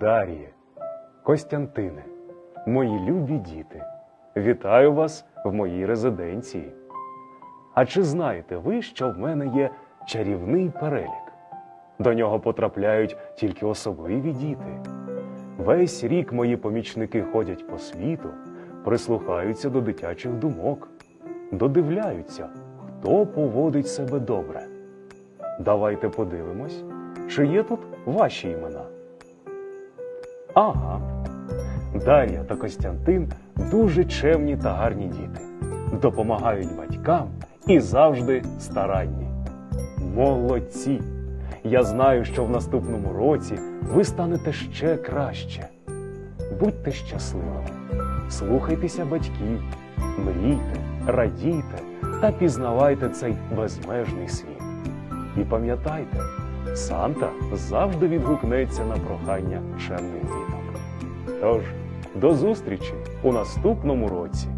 Дар'є, Костянтине, мої любі діти, вітаю вас в моїй резиденції. А чи знаєте ви, що в мене є чарівний перелік? До нього потрапляють тільки особливі діти. Весь рік мої помічники ходять по світу, прислухаються до дитячих думок, додивляються, хто поводить себе добре. Давайте подивимось, чи є тут ваші імена. Ага. Дар'я та Костянтин дуже чемні та гарні діти, допомагають батькам і завжди старанні. Молодці! Я знаю, що в наступному році ви станете ще краще. Будьте щасливими, слухайтеся батьків, мрійте, радійте та пізнавайте цей безмежний світ. І пам'ятайте, Санта завжди відгукнеться на прохання чемних діток. Тож, до зустрічі у наступному році!